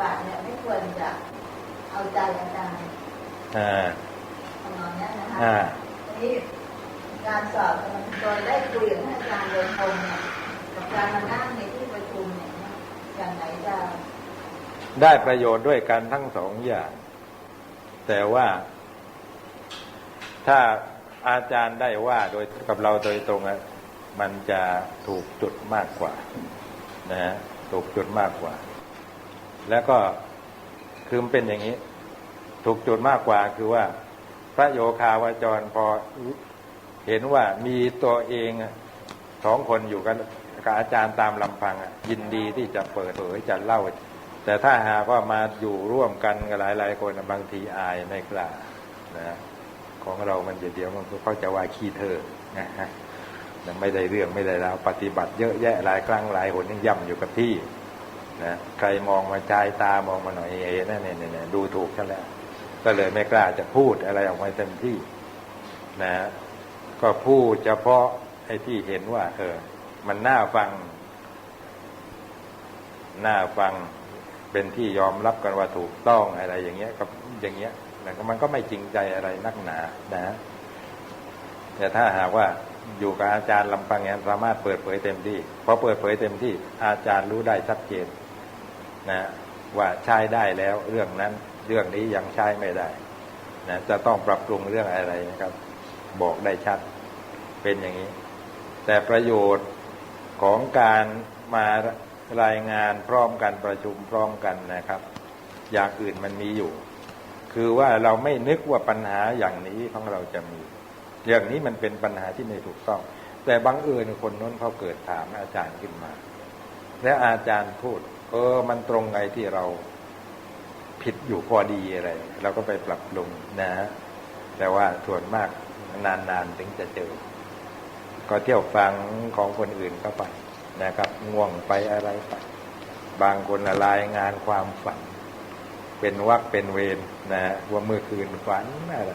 บัติเนี่ยไม่ควรจะเอาใจอาจารย์อ่าทำนองเนี้ยนะคะอ่าทีนี้การสอบมันโดยได้คุยกับท่านอาจารย์โดยตรงเนี่ยกับการมานั่งในที่ประชุมเนี่ยอย่างไหนจะได้ประโยชน์ด้วยกันทั้งสองอย่าง แต่ว่า ถ้าอาจารย์ได้ว่าโดยกับเราโดยตรงอะมันจะถูกจุดมากกว่า นะฮะถูกจุดมากกว่า แล้วก็คือมันเป็นอย่างนี้ ถูกจุดมากกว่าคือว่า พระโยคาวาจรพอเห็นว่ามีตัวเองสองคนอยู่กันกับอาจารย์ตามลำพังยินดีที่จะเปิดเผยจะเล่า แต่ถ้าหากว่ามาอยู่ร่วมกันกับหลาย ๆ คนบางทีอายไม่กล้านะของเรามันเดี๋ยวมันเขาจะว่าขี้เธอนะฮะมันไม่ได้เรื่องไม่ได้ราวปฏิบัติเยอะแยะหลายครั้งหลายหนยังย่ำอยู่กับที่ นะใครมองมาชายตามองมาหน่อยเอ๋นั่นเนี่ยเนี่ยดูถูกฉันแล้ว ก็เลยไม่กล้าจะพูดอะไรออกมาเต็มที่ นะ ก็พูดเฉพาะไอ้ที่เห็นว่า เออ มันน่าฟัง น่าฟังเป็นที่ยอมรับกันว่าถูกต้องอะไรอย่างเงี้ยกับอย่างเงี้ยแต่มันก็ไม่จริงใจอะไรนักหนานะแต่ถ้าหากว่าอยู่กับอาจารย์ลำพังเงี้ยสามารถเปิดเผยเต็มที่พอเปิดเผยเต็มที่อาจารย์รู้ได้ชัดเจน นะว่าใช้ได้แล้วเรื่องนั้นเรื่องนี้ยังใช้ไม่ได้นะจะต้องปรับปรุงเรื่องอะไรนะครับ บอกได้ชัดเป็นอย่างนี้ แต่ประโยชน์ของการมารายงานพร้อมกันประชุมพร้อมกันนะครับ อย่างอื่นมันมีอยู่ คือว่าเราไม่นึกว่าปัญหาอย่างนี้ของเราจะมีเรื่องนี้มันเป็นปัญหาที่ไม่ถูกต้อง แต่บังเอิญคนน้นเขาเกิดถามอาจารย์ขึ้นมา และอาจารย์พูด เออ มันตรงไงที่เราผิดอยู่พอดีอะไรเราก็ไปปรับปรุงนะฮะแต่ว่าส่วนมากนานๆถึงจะเจอ ก็เที่ยวฟังของคนอื่นเข้าไปนะครับ ง่วงไปอะไรไปบางคนละรายงานความฝัน เป็นวักเป็นเวรนะฮะว่าเมื่อคืนฝันอะไร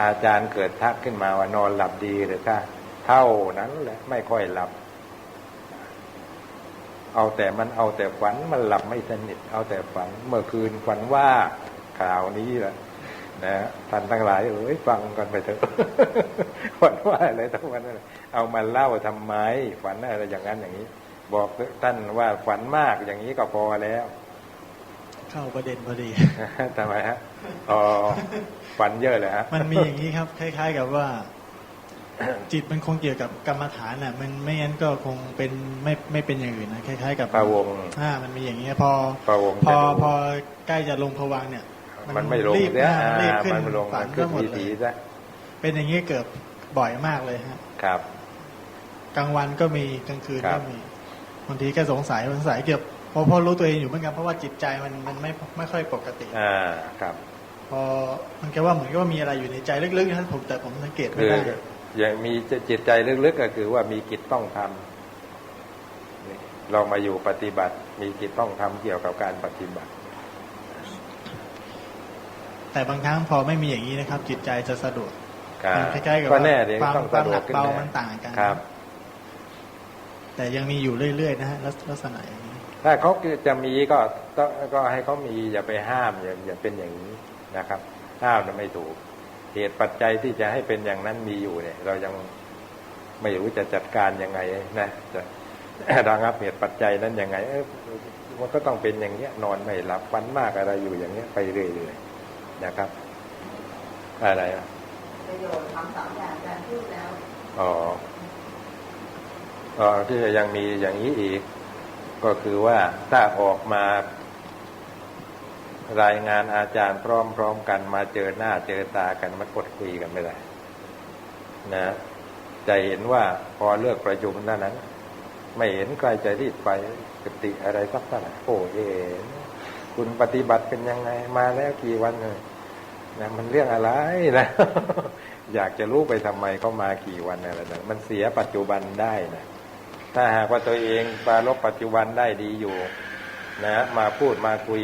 อาจารย์เกิดทักขึ้นมาว่านอนหลับดีหรือถ้าเท่านั้นแหละไม่ค่อยหลับ เอาแต่มันเอาแต่ฝันมันหลับไม่สนิทเอาแต่ฝันเมื่อคืนฝันว่าข่าวนี้แหละนะท่านทั้งหลายเอ้ยฟังกันไปเถอะฝันว่าอะไรทั้งวันนั้นเอามาเล่าทำไมฝันอะไรอย่างนั้นอย่างนี้ บอกท่านว่าฝันมากอย่างนี้ก็พอแล้ว เข้าประเด็นพอดีทำไมฮะอ๋อฝันเยอะเลยฮะมันมีอย่างนี้ครับ คล้าย ๆ กับว่า จิตมันคงเกี่ยวกับกรรมฐานน่ะ มันไม่งั้นก็คงเป็นไม่ไม่เป็นอย่างอื่นนะคล้ายๆ กับพระวงศ์อ่ามันมีอย่างนี้พอพระวงศ์พอจะดูพอใกล้จะลงพวังค์เนี่ย มันไม่ลงรีบเนี่ยอ่ารีบขึ้นมันไม่ลงฝัมันนขึ้ก็นหมดทีเลทียซะเป็นอย่างนี้เกิดบ่อยมากเลยฮะครับกลางวันก็มีกลางคืนครัก็บมีบางทีก็สงสัยสงสัยเกี่ยวพอพอรู้ตัวเองอยู่เหมือนกันเพราะว่าจิตใจมันมันไม่ไม่ค่อยปกติ อ่าครับ พอมันแค่ว่าเหมือนกับว่ามีอะไรอยู่ในใจลึกๆนะผมแต่ผมสังเกตไม่คือได้ อย่างมีจิตใจลึกๆก็คือว่ามีกิจต้องทำนี่เรามาอยู่ปฏิบัติ มีกิจต้องทำเกี่ยวกับการปฏิบัติ แต่บางครั้งพอไม่มีอย่างนี้นะครับ จิตใจจะสะดวกครับมันคล้ายๆกับก็ว่าแน่เดี๋ยวความต้องควาสะมดหวนักกขึ้นเบาแน่มันต่างกันครับ แต่ยังมีอยู่เรื่อยๆนะฮะลักลักษณะอย่างนี้ถ้าเขาจะมีก็ก็ก็ให้เขามีอย่าไปห้ามอย่าอย่าเป็นอย่างนี้นะครับ ห้ามนะไม่ถูก เหตุปัจจัยที่จะให้เป็นอย่างนั้นมีอยู่เนี่ย เรายังไม่รู้จะจัดการยังไงนะจะระงับเหตุปัจจัยนั้นยังไงเออมันก็ต้องเป็นอย่างเงี้ย นอนไม่หลับฝันมากอะไรอยู่อย่างเงี้ยไปเรื่อยๆนะครับ อะไรอะประโยชน์ของสองอย่างการพูดแล้วอ๋ออ๋อที่ยังมีอย่างนี้อีก ก็คือว่าถ้าออกมา รายงานอาจารย์พร้อมๆกันมาเจอหน้าเจอตากันมันกดคุยกันไม่ได้นะจะเห็นว่าพอเลิกประชุมเท่านั้น ไม่เห็นใครจะรีบไปกติอะไรสักเท่าไหร่โอ้เอ๋คุณปฏิบัติเป็นยังไงมาแล้วกี่วันเลยนะมันเรื่องอะไรนะอยากจะรู้ไปทำไมเขามากี่วันอะไรนะมันเสียปัจจุบันได้นะถ้าหากว่าตัวเองปรารบปัจจุบันได้ดีอยู่ นะ มาพูดมาคุย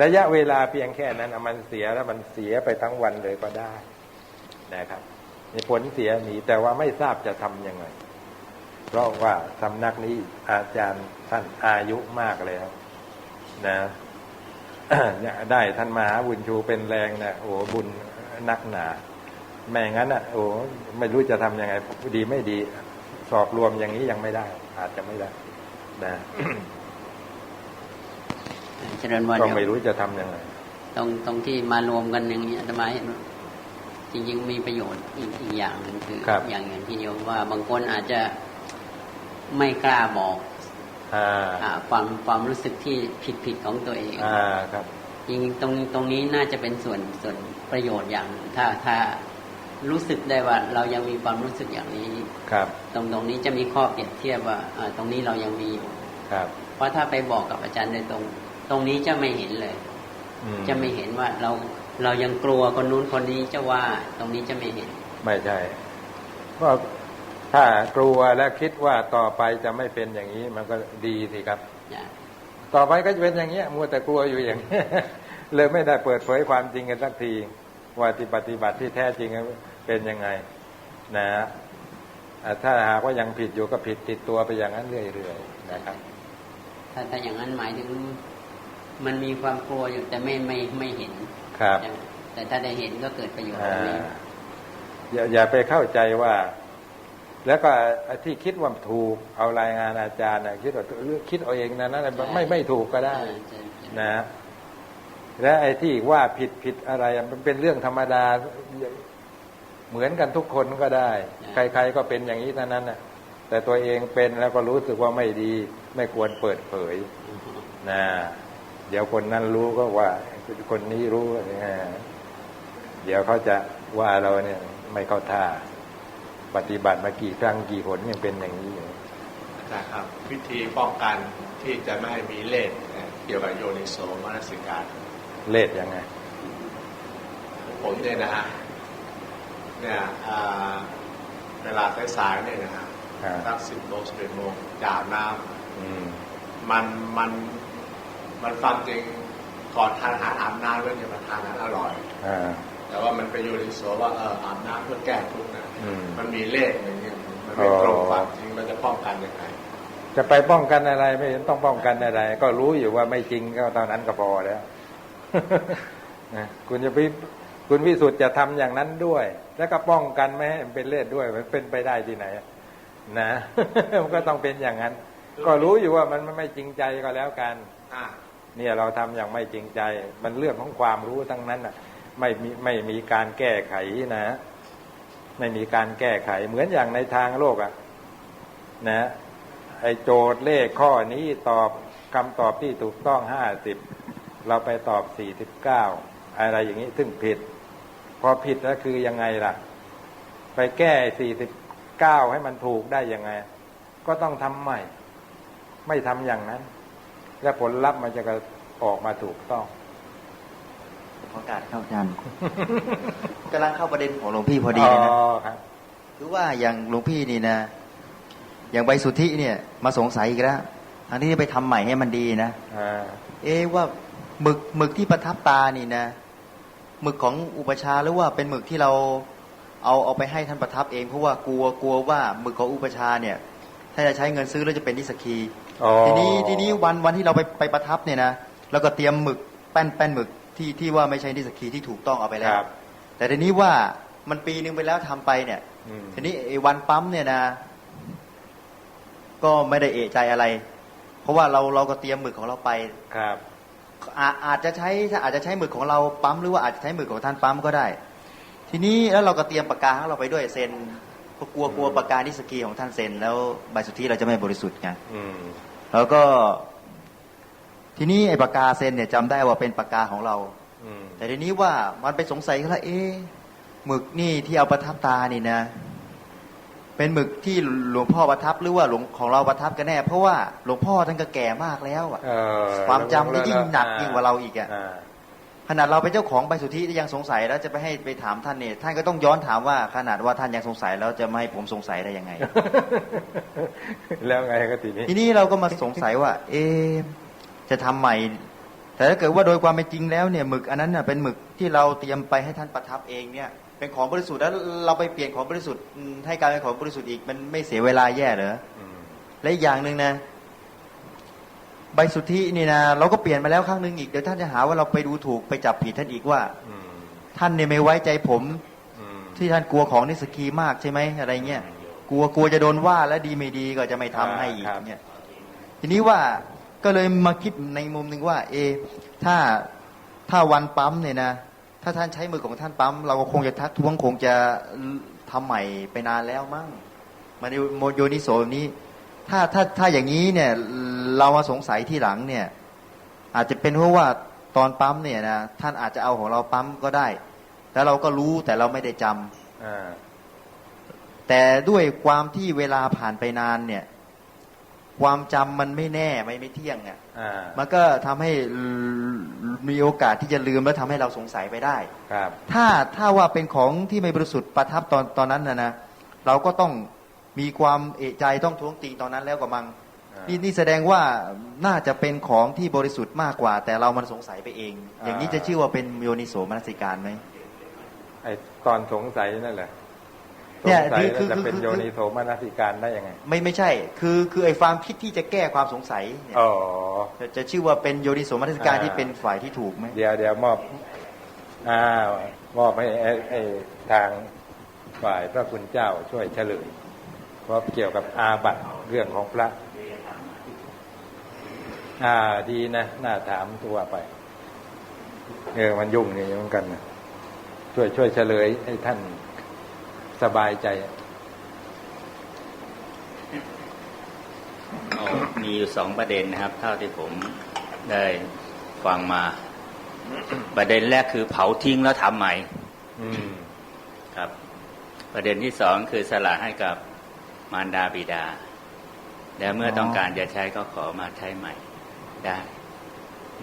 ระยะเวลาเพียงแค่นั้นมันเสียแล้วมันเสียไปทั้งวันเลยก็ได้นะครับมีผลเสียหนีแต่ว่าไม่ทราบจะทำยังไง เพราะว่าสำนักนี้อาจารย์ท่านอายุมากแล้วนะได้ท่านมหาบุญชูเป็นแรงนะโอ้บุญนักหนาแม่งั้นอะโอ้ไม่รู้จะทำยังไง ดีไม่ดี สอบรวมอย่างนี้ยังไม่ได้ อาจจะไม่ได้นะ เจริญพรก็โยไม่มรู้จะทำยังไงตรงตรงที่มารวมกันอย่างนี้อาตมาเห็นว่าจริงๆมีประโยชน์อีกอีกอย่างหนึ่งคือครับอย่างอย่างที่โยมว่าบางคนอาจจะไม่กล้าบอกอ่าอ่าความความรู้สึกที่ผิดผิดของตัวเองอ่าครับจริงๆตรงตรงนี้น่าจะเป็นส่วนส่วนประโยชน์อย่างหนึ่งถ้าถ้ารู้สึกได้ว่าเรายังมีความรู้สึกอย่างนี้ครับ ตรงตรงนี้จะมีข้อเปรียบเทียบว่าอ่าตรงนี้เรายังมีอยู่ครับ เพราะถ้าไปบอกกับอาจารย์โดยตรง ตรงนี้จะไม่เห็นเลยอืจะไม่เห็นว่าเราเรายังกลัวคนนู้นคนนี้จะว่าตรงนี้จะไม่เห็น ไม่ใช่ก็ถ้ากลัวและคิดว่าต่อไปจะไม่เป็นอย่างนี้ มันก็ดีสิครับนะต่อไปก็จะเป็นอย่างเงี้ยมัวแต่กลัวอยู่อย่างนี้เลยไม่ได้เปิดเผยความจริงกันสักทีว่าที่ปฏิบัติที่แท้จริงเป็นยังไงนะอะถ้าหากว่ายังผิดอยู่ก็ผิดติดตัวไปอย่างนั้นเรื่อยๆนะครับถ้าถ้าอย่างนั้นหมายถึง มันมีความกลัวอยู่แต่ไม่ไม่ไม่เห็นครับใช่ไหมแต่ถ้าได้เห็นก็เกิดประโยชน์ตอ่ารงนี้อย่าอย่าไปเข้าใจว่า แล้วก็ที่คิดว่าถูกเอารายงานอาจารย์นะคิดว่าคิดเอาเองนะนั่นนะไม่ไม่ถูกก็ได้ใช่ใช่ใช่นะ และไอ้ที่ว่าผิดผิดอะไรอะมันเป็นเรื่องธรรมดาเหมือนกันทุกคนก็ได้ ใคร ๆ ก็เป็นอย่างนี้เท่านั้นนะแต่ตัวเองเป็นแล้วก็รู้สึกว่าไม่ดี ไม่ควรเปิดเผยนะ เดี๋ยวคนนั้นรู้ก็ว่า คนนี้รู้อ่าเดี๋ยวเขาจะว่าเราเนี่ย ไม่เข้าท่า ปฏิบัติมากี่ครั้งกี่หนยังเป็นอย่างนี้อยู่นะครับ วิธีป้องกันที่จะไม่ให้มีเลสนะเกี่ยวกับโยนิโสมนสิการ เลดยังไง ผมเนี่ยนะฮะเนี่ยอ่าเวลาสายๆเนี่ยนะฮะอ่าสักสิบโมงสิบเอ็ดโมงจาบน้อืมำมันมัน มันความจริงก่อนทานอาหารอาบน้ำแล้วจะมาทานอาหารอร่อย อ่า แต่ว่ามันไปโยนิโสว่าเอออาบน้ำเพื่อแก้ทุกข์นะอืม มันมีเลขอย่างเงี้ยมันไม่ตรงความจริงเราจะป้องกันยังไงจะไปป้องกันอะไรไม่เห็นต้องป้องกันอะไร ก็รู้อยู่ว่าไม่จริงก็ตอนนั้นก็พอแล้ว นะคุณจะไปคุณวิสุทธ์จะทำอย่างนั้นด้วย แล้วก็ป้องกันไม่ให้มันเป็นเลดด้วยมันเป็นไปได้ที่ไหนอะนะ มันก็ต้องเป็นอย่างนั้น ก็รู้อยู่ว่ามันไม่จริงใจก็แล้วกัน อ่า เนี่ยเราทำอย่างไม่จริงใจ มันเรื่องของความรู้ทั้งนั้นอะ ไม่มีไม่มีการแก้ไขนะ ไม่มีการแก้ไข เหมือนอย่างในทางโลกอะ นะไอโจทย์เลขข้อนี้ตอบคำตอบที่ถูกต้องห้าสิบเราไปตอบสี่สิบเก้าอะไรอย่างนี้ซึ่งผิด พอผิดแล้วคือยังไงล่ะ ไปแก้สี่สิบเก้าให้มันถูกได้ยังไง ก็ต้องทำใหม่ ไม่ทำอย่างนั้น และผลลัพธ์มันจะก็ออกมาถูกต้องขอโอกาสเข้าอาจารย์กำลังเข้าประเด็นของหลวงพี่พอดีเลยนะครับคือว่าอย่างหลวงพี่นี่นะ อย่างใบสุทธิเนี่ย มาสงสัยอีกแล้วทางที่ไปทำใหม่ให้มันดีนะอ่าเอ๊ะว่าหมึกหมึกที่ประทับตานี่นะหมึกของอุปชฌาย์หรือว่าเป็นหมึกที่เราเอาเอาไปให้ท่านประทับเองเพราะว่ากลัวกลัวว่าหมึกของอุปชฌาย์เนี่ย ถ้าจะใช้เงินซื้อแล้วจะเป็นนิสกีอ๋อ ทีนี้ทีนี้วันวันที่เราไปไปประทับเนี่ยนะแล้วก็เตรียมหมึกแป้นแป้นหมึกที่ที่ว่าไม่ใช่นิสกีที่ถูกต้องเอาไปแล้ควรับแต่ทีนี้ว่ามันปีนึงไปแล้วทำไปเนี่ยอืมทีนี้ไอ้วันปั๊มเนี่ยนะ ก็ไม่ได้เอะใจอะไร เพราะว่าเราเราก็เตรียมหมึกของเราไปครับอาอาจจะใช้ถ้าอาจจะใช้หมึกของเราปั๊มหรือว่าอาจจะใช้หมึกของท่านปั๊มก็ได้ ทีนี้แล้วเราก็เตรียมปากกาของเราไปด้วยเซ็นเพราะกลัวกลัวปากกานิสกีของท่านเซ็นแล้วใบสุทธิเราจะไม่บริสุทธิ์ไงอืม แล้วก็ ทีนี้ไอ้ปากกาเซ็นเนี่ยจำได้ว่าเป็นปากกาของเรา อืม แต่ทีนี้ว่ามันไปสงสัยกันแล้วเอ๊ะหมึกนี่ที่เอาประทับตานี่นะ เป็นหมึกที่หลวงพ่อประทับหรือว่าหลวงของเราประทับกันแน่ เพราะว่าหลวงพ่อท่านก็แก่มากแล้วอะ เออความจำก็ยิ่งหนักยิ่งกว่าเราอีกอะา ขนาดเราเป็นเจ้าของใบสุทธิยังสงสัยแล้วจะไปให้ไปถามท่านเนี่ยท่านก็ต้องย้อนถามว่าขนาดว่าท่านยังสงสัยแล้วจะไม่ให้ผมสงสัยได้ยังไง แล้วไงก็ทีนี้ ทีนี้เราก็มาสงสัยว่า เอะจะทำใหม่ แต่ถ้าเกิดว่าโดยความเป็นจริงแล้วเนี่ยหมึกอันนั้นน่ะเป็นหมึกที่เราเตรียมไปให้ท่านประทับเองเนี่ย เป็นของบริสุทธิ์แล้วเราไปเปลี่ยนของบริสุทธิ์อืมให้กลายเป็นของบริสุทธิ์อีกมันไม่เสียเวลาแย่เหรออืมและอีกอย่างหนึ่งนะ ใบสุทธินี่นะเราก็เปลี่ยนมาแล้วครั้งหนึ่งอีกเดี๋ยวท่านจะหาว่าเราไปดูถูกไปจับผิดท่านอีกว่า อืมท่านเนี่ยไม่ไว้ใจผมอืมที่ท่านกลัวของนิสกีมากใช่ไหมอะไรเงี้ยกลัวกลัวจะโดนว่าและดีไม่ดีก็จะไม่ทำให้อีกครับเนี่ยทีนี้ว่าก็เลยมาคิดในมุมหนึ่งว่า เอะถ้าถ้าวันปั๊มเนี่ยนะถ้าท่านใช้มือของท่านปั๊ม เราก็คงจะทักท้วงคงจะทำใหม่ไปนานแล้วมั้งมาในโมโยนิโสแบบนี้ ถ้าถ้าถ้าอย่างนี้เนี่ยเรามาสงสัยที่หลังเนี่ย อาจจะเป็นเพราะว่าตอนปั๊มเนี่ยนะท่านอาจจะเอาของเราปั๊มก็ได้ แล้วเราก็รู้แต่เราไม่ได้จำอ่าแต่ด้วยความที่เวลาผ่านไปนานเนี่ย ความจำมันไม่แน่ไม่ไม่เที่ยงอะอ่ามันก็ทำให้มีโอกาสที่จะลืมและทำให้เราสงสัยไปได้ครับถ้าถ้าว่าเป็นของที่ไม่บริสุทธิ์ประทับตอนตอนนั้นนะนะเราก็ต้อง มีความเอะใจต้องท้วงติงตอนนั้นแล้วก็มังอ่านี่นี่นี่แสดงว่าน่าจะเป็นของที่บริสุทธิ์มากกว่า แต่เรามันสงสัยไปเองอ่าอย่างนี้จะชื่อว่าเป็นโยนิโสมนสิการไหมไอตอนสงสัยนั่นแหละเนี่สยงสัยคือแล้วจะคือเป็นคือโยนิโสมนสิการได้ยังไง ไม่ไม่ใช่ คือคือไอ้ความคิดที่จะแก้ความสงสัยเนี่ยอ๋อจะจะชื่อว่าเป็นโยนิโสมนสิการอ่าที่เป็นฝ่ายที่ถูกไหมเดี๋ยวเดี๋ยวมอบอ่ามอบให้ไอ้ไอ้ทางฝ่ายพระคุณเจ้าช่วยเฉลยเพ ราะเกี่ยวกับอาบัตเรื่องของพระ อ่าดีนะน่าถามตัวไปเออมันยุ่งนี่เหมือนกันนะช่วยช่วยเฉลยให้ท่านสบายใจเอามีอยู่สองประเด็นนะครับ เท่าที่ผมได้ฟังมา ประเด็นแรกคือเผาทิ้งแล้วทำใหม่อืมครับ ประเด็นที่สองคือสละให้กับ มารดาบิดา แล้วเมื่อต้องการจะใช้ก็ขอมาใช้ใหม่ได้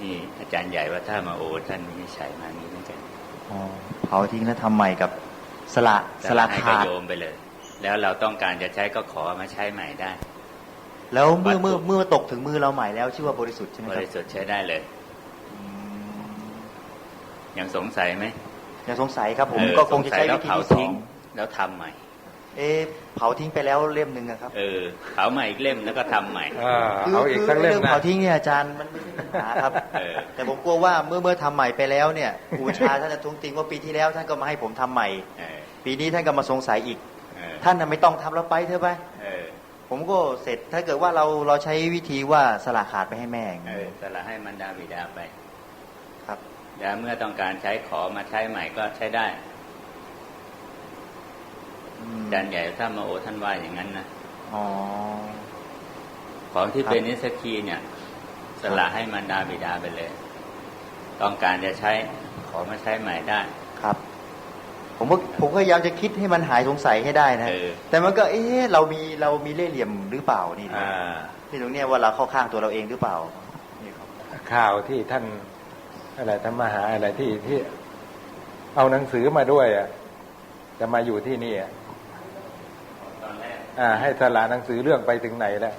นี่อาจารย์ใหญ่ว่าถ้ามาโอท่านวินิจฉัยมานี้เหมือนกันอ๋อเผาทิ้งแล้วทำใหม่กับสละสละให้ขาก็ดโยมไปเลย แล้วเราต้องการจะใช้ก็ขอมาใช้ใหม่ได้ แล้วเมื่อวัตถุเมื่อเมื่อตกถึงมือเราใหม่แล้วชื่อว่าบริสุทธิ์ใช่ไหมบครับริสุทธิ์ใช้ได้เลยอืมยังสงสัยไหมยังสงสัยครับผมเออก็คงจะใช้สสัยแล้วิธีเผาที่สอทิ้งงแล้วทำใหม่ เอะเผาทิ้งไปแล้วเล่มหนึ่งอะครับเออเผาใหม่อีกเล่มแล้วก็ทำใหม่ อ่าเอาอีกสักเล่มรื่องนะ เผาทิ้งเนี่ยอาจารย์มันไม่ใช่ปัญหาครับ เออ แต่ผมกลัวว่าเมื่อเมื่อทำใหม่ไปแล้วเนี่ยครูชาท่านจะทุงติงว่าปีที่แล้วท่านก็มาให้ผมทำใหม่ เออปีนี้ท่านก็มาสงสัยอีก เออท่านน่ะไม่ต้องทำแล้วไปเถอะไปเออผมก็เสร็จถ้าเกิดว่าเราเราใช้วิธีว่าสละขาดไปให้แม่อย่างเอนี้อสละให้มันดาบิดาไปครับ แล้วเมื่อต้องการใช้ขอมาใช้ใหม่ก็ใช้ได้ อืมอาจารย์ใหญ่ถ้ามาโอท่านว่าอย่างนั้นนะอ๋อของที่ครับเป็นนิสกีเนี่ย สละให้มันดาบิดาไปเลย ต้องการจะใช้ขอมาใช้ใหม่ได้ครับ ผมก็ผมก็พยายามจะคิดให้มันหายสงสัยให้ได้นะเออแต่มันก็ เอ๊ะเรามีเรามีเล่ห์เหลี่ยมหรือเปล่านี่อ่าที่ตรงเนี้ยว่าเราเข้าข้างตัวเราเองหรือเปล่านี่ครับข่าวที่ท่านอะไรท่านมหาอะไรที่ที่ เอาหนังสือมาด้วยอะจะมาอยู่ที่นี่อะตอนแรกอ่า ให้สละหนังสือเรื่องไปถึงไหนแล้ว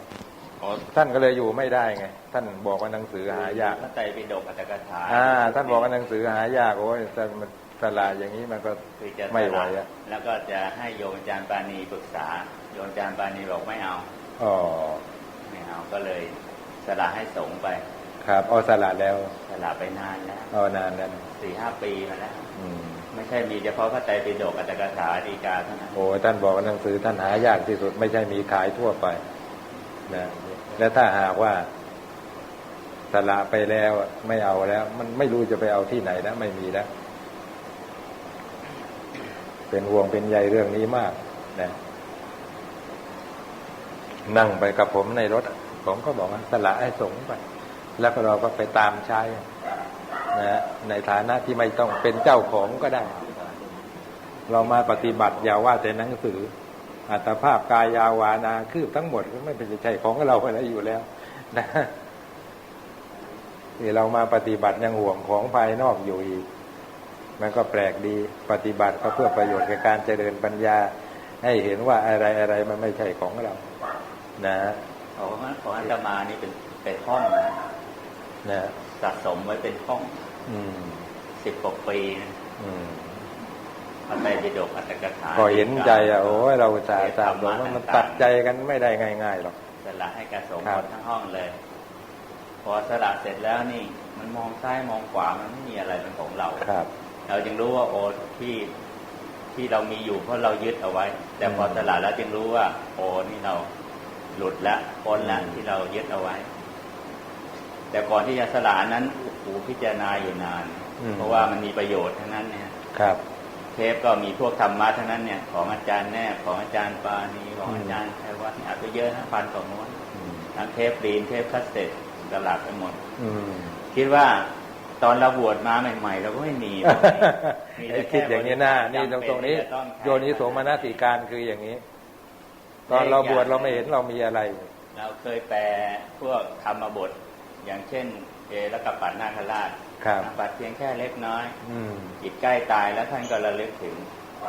อ๋อท่านก็เลยอยู่ไม่ได้ไง ท่านบอกว่าหนังสือหายากพระไตรปิฎกอัตถกถาอ่า ท่านบอกว่าหนังสือหายากโอ้ยแต่มันสละอย่างนี้มันก็คือจะไม่ไหวสละอะแล้วก็จะให้โยมอาจารย์ปานีปรึกษา โยมอาจารย์ปานีบอกไม่เอาอ๋อไม่เอาก็เลยสละให้สงฆ์ไป ครับเอาสละแล้วสละไปนานแล้วเอานานแล้วสี่ห้าปีมาแล้วอืม ไม่ใช่มีเฉพาะพระไตรปิฎกอัตถกถาดีกาเท่านั้นโอ้ท่านบอกว่าหนังสือท่านหายากที่สุดไม่ใช่มีขายทั่วไปนะและถ้าหากว่าสละไปแล้วไม่เอาแล้ว มันไม่รู้จะไปเอาที่ไหนแล้วไม่มีแล้ว เป็นห่วงเป็นใยเรื่องนี้มากนะนั่งไปกับผมในรถ ผมก็บอกว่าสละให้สงไป แล้วก็เราก็ไปตามใช้ นะในฐานะที่ไม่ต้องเป็นเจ้าของก็ได้ เรามาปฏิบัติอย่าว่าแต่หนังสือ อัตภาพกายยาวานาคือทั้งหมดก็ไม่เป็นใช่ของเราอะไรอยู่แล้ว นะที่เรามาปฏิบัติยังห่วงของภายนอกอยู่อีก มันก็แปลกดีปฏิบัติก็เพื่อประโยชน์แก่การเจริญปัญญา ให้เห็นว่าอะไรอะไรมันไม่ใช่ของเรา นะของของอาตมานี่เป็นเป็นห้องนะนะ สะสมไว้เป็นห้องอืมสิบกว่าปีนะอืมพระไตรปิฎกอัตถกถาพอเห็นใจอะโอ้ยเราอุตสาห์เทตามธรรบอกมะว่ามันต่างๆตัดใจกันไม่ได้ง่ายๆหรอกสละให้กระสงฆ์ครัหบมดทั้งห้องเลยผอสละเสร็จแล้วนี่ มันมองซ้ายมองขวามันไม่มีอะไรเป็นของเราครับ เราจึงรู้ว่าโอ้ที่ที่เรามีอยู่เพราะเรายึดเอาไว้ แต่พอสละแล้วจึงรู้ว่า โอ้นี่เราหลุดแล้วพ้นแล้วอืมที่เรายึดเอาไว้ แต่ก่อนที่จะสละนั้นโอ้โหพิจารณาอยู่นาน เพราะว่ามันมีประโยชน์ทั้งนั้นเนี่ยครับ เทปก็มีพวกธรรมะทั้งนั้นเนี่ยของอาจารย์แน่ของอาจารย์ปานีของอืมอาจารย์ไทวัฒน์อัดไปเยอะนะพันกว่าม้วนอืมทั้งเทปรีนเทปคัสเซ็ตตลาดไปหมด อืมคิดว่าตอนเราบวชมาใหม่ๆเราก็ไม่มีมีไอ้แต่คิดอย่างนี้หน้าบรินี่กตรรมงตรงนี้จำเป็จะต้องใช้โยนิโสมนสิการคืออย่างนี้ ตอนเราบวชเราไม่เห็นเรามีอะไร เราเคยแปลพวกธรรมบท อย่างเช่นเอรกปัตนาคราชครับปัดเพียงแค่เล็กน้อย อืมจิตใกล้ตายแล้วท่านก็ระลึกถึง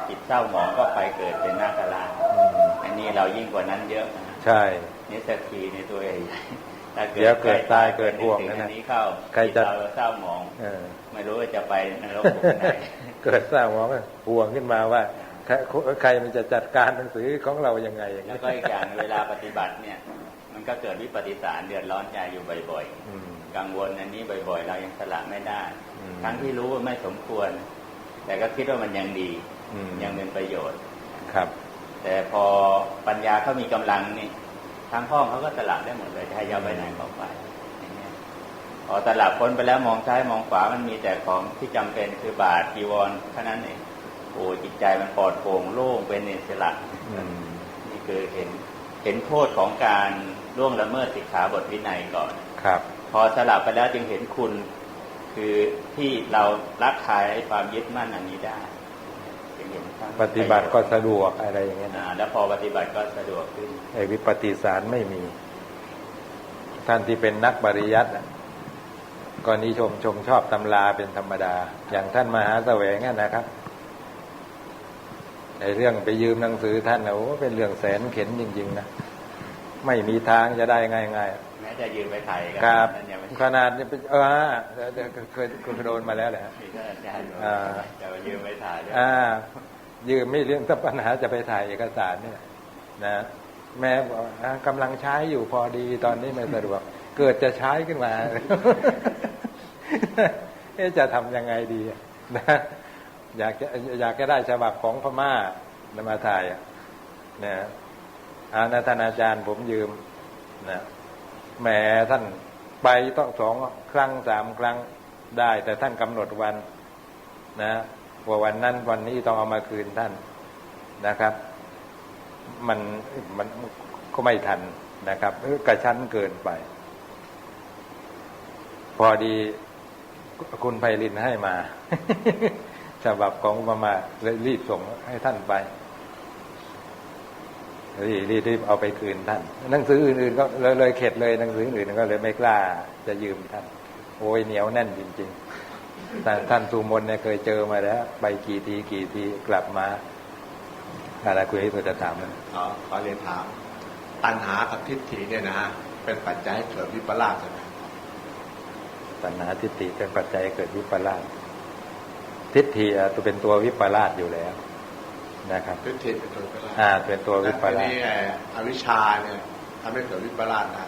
จิตเศร้าหมองก็ไปเกิดเป็นนาคราชอืมอันนี้เรายิ่งกว่านั้นเยอะนะใช่นี่สักทีในตัวใหญ่ๆถ้าเดี๋ยวเกิดตายเกิดห่วงนึกนั่ถึนอัน่ะนนี้เข้าใครจะจิตเราเศร้าหมองเออไม่รู้ว่าจะไปนรกขุมไหนเกิดสร้างว่าห่วงขึ้นมาว่าใครใครมันจะจัดการหนังสือของเรายังไงอย่างแล้วนี้ก็อีกอย่างเวลาปฏิบัติเนี่ย มันก็เกิดวิปฏิสารเดือดร้อนใจอยู่บ่อยอืมๆกังวลอันนี้บ่อยๆ เรายังสละไม่ได้อืมทั้งที่รู้ว่าไม่สมควร แต่ก็คิดว่ามันยังดีอืมยังเป็นประโยชน์ครับ แต่พอปัญญาเขามีกำลังนี่ทั้งห้องเขาก็สละได้หมดเลยจะให้ยาวไปไหนก็ไปอย่างเงี้ยพอสละพ้นไปแล้วมองซ้ายมองขวามันมีแต่ของที่จำเป็นคือบาทจีวรเท่านั้นเองโอ้จิตใจมันปลอดโปร่งโล่งเป็นอิสระอืมนี่คือเห็น เห็นโทษของการล่วงละเมิดสิกขาบทวินัยก่อนครับ พอสลับไปแล้วจึงเห็นคุณ คือที่เรารักใครให้ความยึดมั่นอันนี้ได้จึงเห็นความปฏิบัติก็สะดวกอะไรอย่างเงี้ยนะอ่าแล้วพอปฏิบัติก็สะดวกขึ้นไอ้วิปฏิสารไม่มี ท่านที่เป็นนักปริยัติน่ะก็นิชมชมชอบตำราเป็นธรรมดา อย่างท่านมหาแสวงอะนะครับ ในเรื่องไปยืมหนังสือท่านนะโอ้เป็นเรื่องแสนเข็นจริง ๆ นะไม่มีทางจะได้ง่ายแม้จะยืมไปไถ่กัๆครับนั่นยังไม่ขนาดนี้เป็นเออเดี๋ยวเดี๋ยวเคยเคยโดนมาแล้วแหละมีท่านอาจารย์อยู่อ่าจะมายืมไปถ่ายด้วยอ่ายืมไม่เรื่องถ้าปัญหาจะไปถ่ายเอกสารเนี่ย นะ แม่บอกอ่ากำลังใช้อยู่พอดีตอนนี้ไม่สะดวก เกิดจะใช้ขึ้นมาเอ๊ะจะทำยังไงดีอะนะ อยากจะอยากจะได้ฉบับของพม่านำมาถ่ายอะนะอานาธนาจารย์ผมยืมนะแหมท่านไปต้องสองครั้งสามครั้งได้ แต่ท่านกำหนดวัน นะว่าวันนั้นวันนี้ต้องเอามาคืนท่านนะครับ มันมันก็ไม่ทันนะครับกระชั้นเกินไป พอดีคุณไพลินให้มา ฉบับของอุปมาเลยรีบส่งให้ท่านไปรีบรีบรีบเอาไปคืนท่าน หนังสืออื่นๆก็เลยเลยเข็ดเลยหนังสืออื่นๆก็เลยไม่กล้าจะยืมท่าน โอ้ยเหนียวแน่นจริง ๆ แต่ท่านสุมนเนี่ยเคยเจอมาแล้ว ไปกี่ทีกี่ทีกลับมาอะไรคุยให้ตัวจะถามมันขอขอเรียนถาม ตัณหากับทิฏฐิเนี่ยนะฮะเป็นปัจจัยให้เกิดวิปลาสใช่ไหมตัณหาทิฏฐิเป็นปัจจัยให้เกิดวิปลาส ทิฏฐิอะตัวเป็นตัววิปลาสอยู่แล้วนะครับทิฏฐิเป็นตัววิปลาสอ่า เป็นตัววิปแต่ลาทีสนี้ไอ้อวิชชาเนี่ยทำให้เกิดวิปลาสได้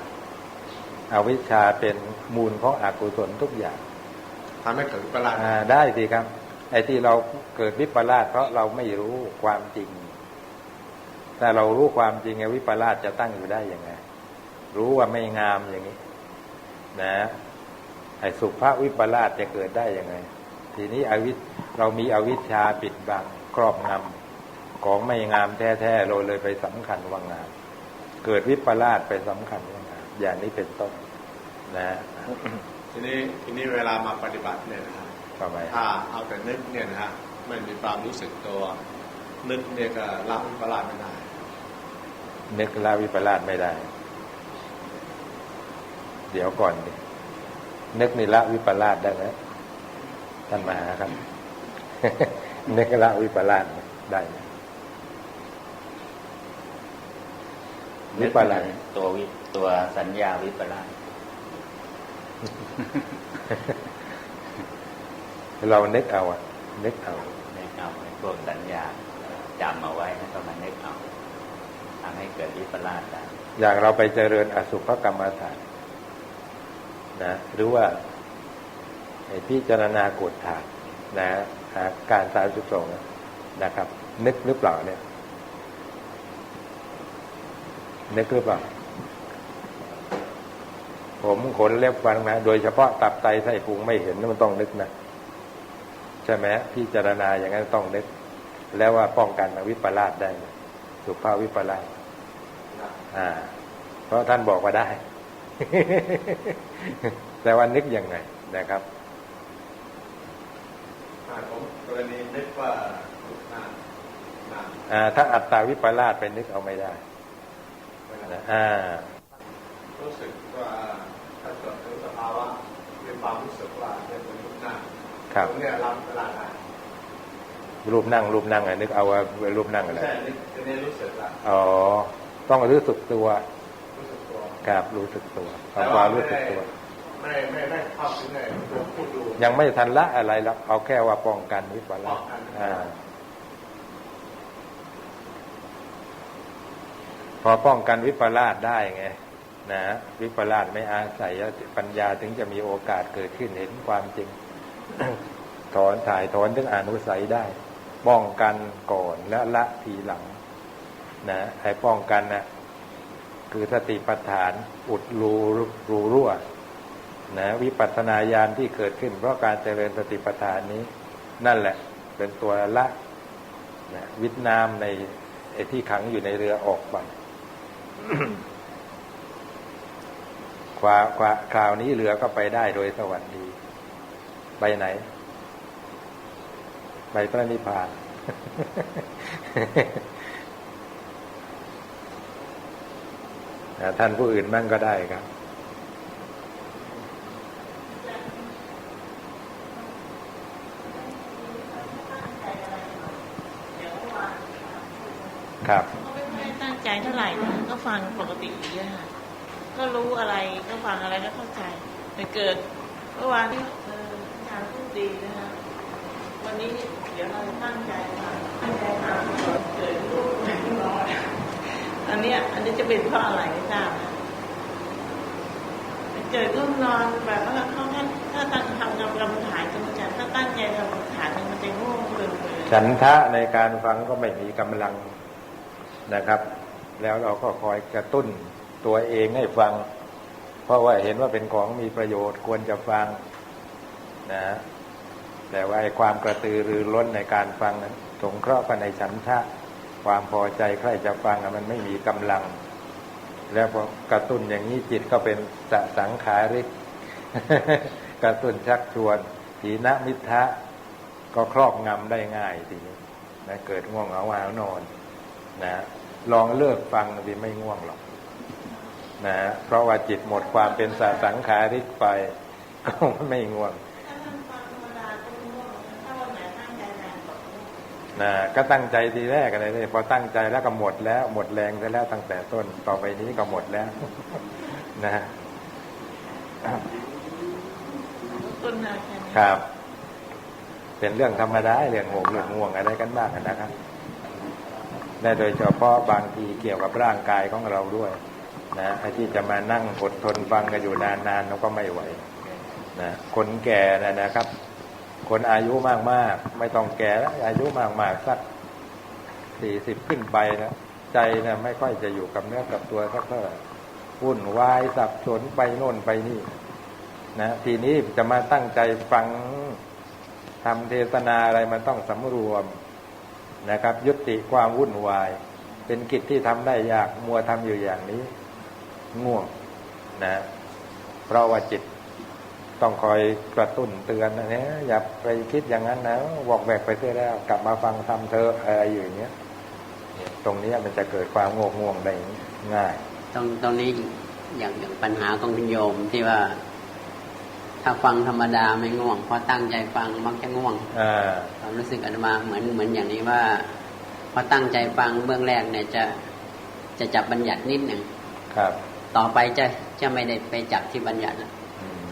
อวิชชาเป็นมูลของอกุศลทุกอย่างทำให้เกิดวิปลาสอ่าได้ดีครับ ไอ้ที่เราเกิดวิปลาสเพราะเราไม่รู้ความจริง แต่เรารู้ความจริงไอ้วิปลาสจะตั้งอยู่ได้ยังไง รู้ว่าไม่งามอย่างนี้ นะไอ้สุภาพวิปลาสจะเกิดได้ยังไง ทีนี้อวิชเรามีอวิชชาปิดบังครอบงำของไม่งามแท้ๆเราเลยไปสำคัญว่างาม เกิดวิปลาสไปสำคัญว่างาม อย่างนี้เป็นต้นนะทีนี้ทีนี้เวลามาปฏิบัติเนี่ยนะฮะทำไมถ้าเอาแต่นึกเนี่ยนะฮะไม่มีความรู้สึกตัว นึกเนี่ยก็รับวิปลาสไม่ได้ นึกละวิปลาสไม่ได้ เดี๋ยวก่อนดินึกนี่ละวิปลาสได้ไหม ท่านมหาครับนึกละวิปลาสได้ไหมวิปลาสตัววิตัวสัญญาวิปลาสเรานึกเอาอะนึกเอานึกเอาในพวกสัญญาจำเอาไว้แล้วก็มานึกเอาทำให้เกิดวิปลาสได้อย่างเราไปเจริญอสุภกรรมฐานนะ หรือว่าไอ้ พิจารณากดถาดนะอาการสามสิบสองนะครับ นึกหรือเปล่าเนี่ย นึกหรือเปล่า ผมขนเล็บฟันนะ โดยเฉพาะตับไตไส้พุงไม่เห็นมันต้องนึกนะใช่ไหมพิจารณาอย่างนั้นต้องนึก แล้วว่าป้องกันวิปลาสได้ สุภาพวิปลาสอ่า เพราะท่านบอกว่าได้ แต่ว่านึกยังไงนะครับ อ่าผมกรณีนึกว่าหน้าหน้าอ่า ถ้าอัตตาวิปลาสไปนึกเอาไม่ได้เวลานะอ่ารู้สึกว่าถ้าเกิดถึงสภาวะมีความรู้สึกว่าเป็นมนุษย์หน้าครับตรงเนี้ยรับเวลาได้รูปนั่งรูปนั่งอะนึกเอาว่ารูปนั่งอะไรใช่นี่ทีนี้รู้สึกละอ๋อต้องรู้สึกตัว รู้สึกตัวกับรู้สึกตัวเอาความรู้สึกตัว ไม่ไม่ไม่เข้าถึงในตัวผู้ดูยังไม่ทันละอะไรแล้วเอาแค่ว่าป้องกันวิปลาสป้องกันอ่าพอป้องกันวิปลาสได้ไงนะวิปลาสไม่อาศัยปัญญาถึงจะมีโอกาสเกิดขึ้นเห็นความจริง ถอนถ่ายถอนถึงอนุสัยได้ ป้องกันก่อนและละทีหลัง นะไอ้ป้องกันนะคือสติปัฏฐานอุดรูรูรั่ว นะวิปัสสนาญาณที่เกิดขึ้น เพราะการเจริญสติปัฏฐานนี้ นั่นแหละ เป็นตัวละนะวิทน้ำในไอ้ที่ขังอยู่ในเรือออกไปควาควาคราวนี้เรือก็ไปได้โดยสวัสดี ไปไหน ไปพระนิพพานท่านผู้อื่นมั่งก็ได้ครับ ครับก็ไม่ค่อยตั้งใจเท่าไหร่นะก็ฟังปกติดีอะค่ะก็รู้อะไรก็ฟังอะไรก็เข้าใจแต่เกิดเมื่อวานนี้เอออาจารย์พูดดีนะคะวันนี้เดี๋ยวเราตั้งใจฟังตั้งใจฟังเกิดรูปแห่งร้อนอันเนี้ยอันนี้จะเป็นเพราะอะไรไม่ทราบนะเกิดก็นอนแบบว่าเขาแค่ถ้าตั้งทำกรรมกรรมฐานกรรมฐานถ้าตั้งใจทำกรรมฐานมันจะง่วงเกินไปฉันทะในการฟังก็ไม่มีกำลัง นะครับ แล้วเราก็คอยกระตุ้นตัวเองให้ฟัง เพราะว่าเห็นว่าเป็นของมีประโยชน์ควรจะฟังนะแต่ว่าไอ้ความกระตือรือร้นในการฟังนั้นสงเคราะห์กันในฉันทะความพอใจใครจะฟังมันไม่มีกำลัง แล้วพอกระตุ้นอย่างนี้จิตก็เป็นสสังขาริกกระตุ้นชักชวนถีนมิทะก็ครอบงำได้ง่ายทีนี้นะเกิดง่วงเหงาหานอน นะลองเลิกฟังดีไม่ง่วงหรอกนะเพราะว่าจิตหมดความเป็นสสังขาริกไปก็ไม่ง่วงถ้าท่านฟังธรรมดาก็ง่วงถ้าวันไหนตั้งใจแรงก็ง่วงนะก็ตั้งใจทีแรกอะไรเลยพอตั้งใจแล้วก็หมดแล้ว หมดแรงไปแล้วตั้งแต่ต้นต่อไปนี้ก็หมดแล้ว นะต้นนาแค่นี้ครับ เป็นเรื่องธรรมดาเรื่องโงกเรื่องง่วงอะไรกันบ้างนะครับ และโดยเฉพาะบางทีเกี่ยวกับร่างกายของเราด้วยนะไอ้ที่จะมานั่งอดทนฟังกันอยู่นานๆเราก็ไม่ไหวนะคนแก่นะนะครับ คนอายุมากๆ ไม่ต้องแก่แล้วอายุมากๆสักสี่สิบขึ้นไปนะใจนะไม่ค่อยจะอยู่กับเนื้อกับตัวสักเท่าไหร่วุ่นวายสับสนไปโน่นไปนี่นะทีนี้จะมาตั้งใจฟังทำเทศนาอะไรมันต้องสำรวม นะครับ ยุติความวุ่นวาย เป็นกิจที่ทำได้ยากมัวทำอยู่อย่างนี้ ง่วงนะเพราะว่าจิตต้องคอยกระตุ้นเตือนนะเนี่ยอย่าไปคิดอย่างนั้นนะบอกแบกไปเสียแล้ว กลับมาฟังทำเธออะไรอยู่อย่างเงี้ยตรงนี้มันจะเกิดความง่วงง่วงได้ง่ายตรงตรงนี้อย่างอย่างปัญหาของคุณโยมที่ว่า ถ้าฟังธรรมดาไม่ง่วง พอตั้งใจฟังมักจะง่วงอ่าความรู้สึกอาตมาเหมือนเหมือนอย่างนี้ว่า พอตั้งใจฟังเบื้องแรกเนี่ยจะจะจับบัญญัตินิดหนึ่งครับ ต่อไปจะจะไม่ได้ไปจับที่บัญญัติละอืม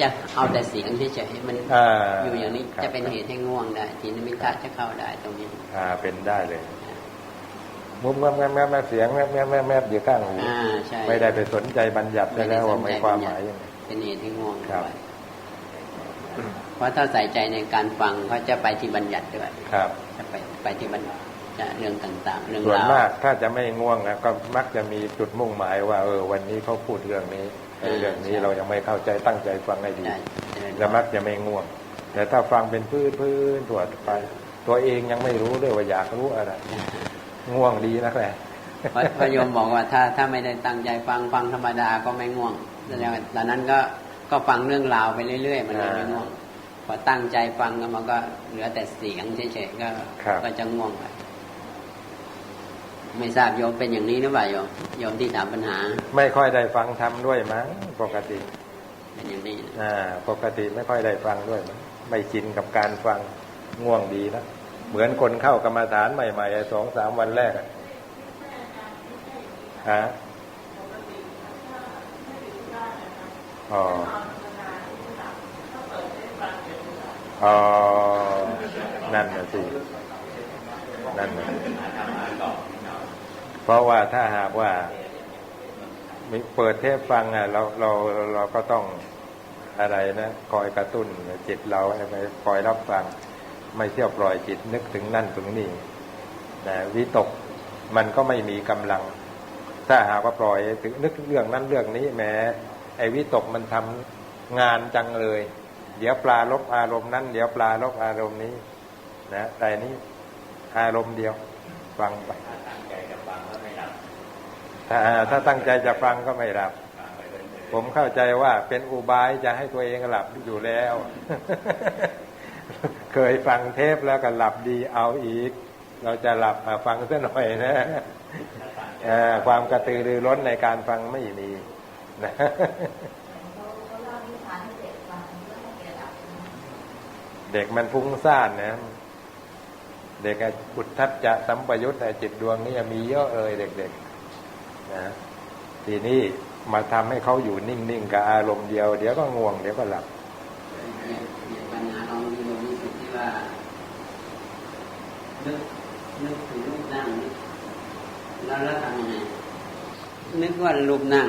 จะเอาแต่เสียงเฉยๆมันอ่าอยู่อย่างนี้ครับจะเป็นเหตุให้ง่วงได้ทีนมิทะจะเข้าได้ตรงนี้อ่าเป็นได้เลยมุมแม่แม่แม่แม่เสียงแม่แม่แม่แม่อยู่ข้างหูอ่าใช่ไม่ได้ไปสนใจบัญญัติไม่ได้แล้วว่าสนใจไม่ความบัญหญัมายติยังไง เป็นเหตุให้ง่วงครับด้วยเพราะถ้าใส่ใจในการฟังเขาจะไปที่บัญญัติด้วยครับ จะไปไปที่บัญญัติจะเรื่องต่างๆ เรื่องส่วนราวมากถ้าจะไม่ง่วงนะก็มักจะมีจุดมุ่งหมายว่าเออวันนี้เขาพูดเรื่องนี้ไอ้เรื่องนี้เรายังไม่เข้าใจตั้งใจฟังให้ดีใช่เจริญพรแล้วมักจะไม่ง่วง แต่ถ้าฟังเป็นพื้นพื้นๆถั่วไป ตัวเองยังไม่รู้เลยว่าอยากรู้อะไรง่วงดีนักแหละพระพระโยมบอกว่าถ้าถ้าไม่ได้ตั้งใจฟังฟังธรรมดาก็ไม่ง่วง แสดงว่าตอนนั้นก็ก็ฟังเรื่องราวไปเรื่อยๆ มันเลยไม่ง่วงพอตั้งใจฟังแล้วมันก็เหลือแต่เสียงเฉยๆก็ครับก็จะง่วงไปไม่ทราบโยมเป็นอย่างนี้หรือเปล่าโยมโยมที่ถามปัญหา ไม่ค่อยได้ฟังทำด้วยมั้งปกติเป็นอย่างนี้นะอ่า ปกติไม่ค่อยได้ฟังด้วยมั้งไม่ชินกับการฟังง่วงดีนะเหมือนคนเข้ากรรมาฐานใหม่ๆสองสามวันแรกอะฮะ อ๋ออ๋อนั่นนะสินั่นนะเพราะว่าถ้าหากว่ามีเปิดเทปฟังอะเราเราเราก็ต้องอะไรนะคอยกระตุ้นจิตเราให้ไปคอยรับฟัง ไม่เที่ยวปล่อยจิตนึกถึงนั่นถึงนี่นะวิตกมันก็ไม่มีกำลัง ถ้าหากว่าปล่อยถึงนึกเรื่องนั้นเรื่องนี้แม้ ไอ้วิตกมันทำงานจังเลย เดี๋ยวปลาลบอารมณ์นั้น เดี๋ยวปลาลบอารมณ์นี้นะแต่นี้อารมณ์เดียวฟังไป ถ้าถ้าตั้งใจจะฟังก็ไม่หลับ ผมเข้าใจว่าเป็นอุบายจะให้ตัวเองหลับอยู่แล้ว เคยฟังเทปแล้วก็หลับดีเอาอีก เราจะหลับมาฟังซะหน่อยนะเอ่อความกระตือรือร้นในการฟังไม่มี นะเขาเขาเล่านิทานให้เด็กฟังเพื่อให้แกหลับนะเด็กมันฟุ้งซ่านนะ เด็กอะอุทธัจจะสัมปยุตแต่จิตดวงนี้มีเยอะเลยเด็กๆนะทีนี้มาทำให้เขาอยู่นิ่งๆกับอารมณ์เดียว เดี๋ยวก็ง่วงเดี๋ยวก็หลับอย่างปัญหาของโยมนี่สุดที่ว่านึกนึกถึงรูปนั่งนี่แล้วแล้วทำยังไงนึกว่ารูปนั่ง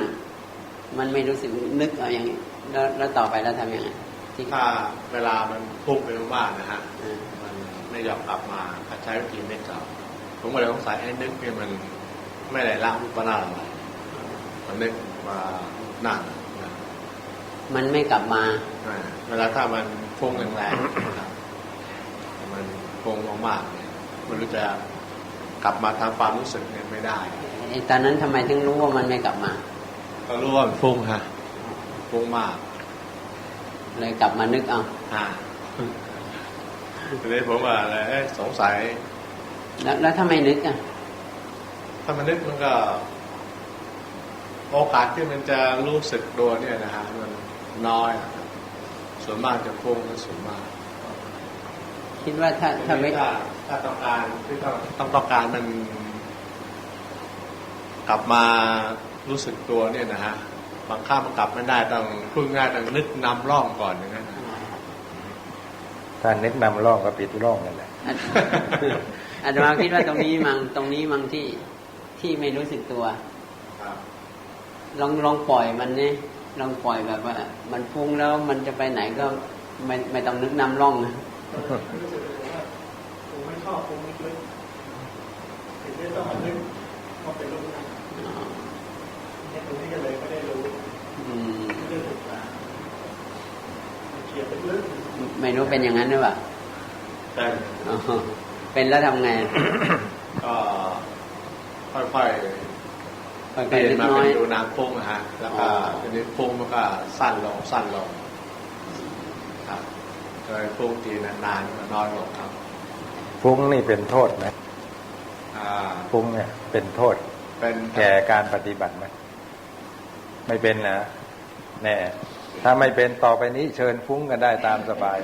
มันไม่รู้สึกนึกเอาอย่างนี้แล้วแล้วต่อไปแล้วทำยังไงที่ถ้าเวลามันพุ่งไปมากๆนะฮะเออมันไม่ยอมกลับมาถ้าใช้วิธีไม่กลับผมก็เลยสงสัยไอ้นึกเนี่ยมันไม่ได้ละอุปนาอะไรมันนึกมานั่งนะมันไม่กลับมาอ่าเวลาถ้ามันพุ่งแรงๆนะครับมันพุ่งมากๆเนี่ยมันรู้จะกลับมาทางความรู้สึกเนี่ยไม่ได้ไอ้ตอนนั้นทำไมถึงรู้ว่ามันไม่กลับมา ก็รู้ว่ามันฟุ้งฮะฟุ้งมาก เลยกลับมานึกเอาอ่าทีนี้ผมว่าอะไรเอ๊ะสงสัย แล้วแล้วถ้าไม่นึกอะถ้ามันนึกมันก็ โอกาสที่มันจะรู้สึกตัวเนี่ยนะฮะมันน้อยอะครับส่วนมากจะฟุ้งและส่วนมากคิดว่าถ้าถ้าไม่ถ้าถ้าต้องการที่ต้องต้องต้องการมัน กลับมา รู้สึกตัวเนี่ยนะฮะบางข้ามมันกลับไม่ได้ต้องพึ่งง่ายต้องนึกนำร่องก่อนอย่างนั้นนะถ้านึกนำร่องก็ปิดร่องนั่นแหละอาจอาจจะมาคิดว่าตรงนี้มังตรงนี้มังที่ที่ไม่รู้สึกตัวครับลองลองปล่อยมันเนี่ยลองปล่อยแบบว่า มันฟุ้งแล้วมันจะไปไหนก็ไม่ไม่ต้องนึกนำร่องนะผมไม่ชอบผมไม่ลึกถึงได้ต้องมาลึกว่าเป็นลูกนั่ง อ๋อเนี่ยตรงนี้ก็เลยไม่ได้รู้อืมไม่ได้ศึกษาเขียนเป็นลึกไม่รู้เป็นอย่างนั้นหรือเปล่าแต่อ๋อเป็นแล้วทำไง ก็ค่อยๆค่อยเปลี่ยๆนนึกมาน้อเป็ยนดูน้ำพุ่งนะฮะ แล้วก็อ๋อทีนี้พุ่งมันก็สั้นลงสั้นลงครับโดยพุ่งทีนานๆก็น้อยลงครับฟุ้งนี่เป็นโทษไหมอ่าฟุ้งเนี่ยเป็นโทษ เป็นแก่การปฏิบัติไหม ไม่เป็นนะแน่ถ้าไม่เป็นต่อไปนี้ เชิญฟุ้งกันได้ตามสบาย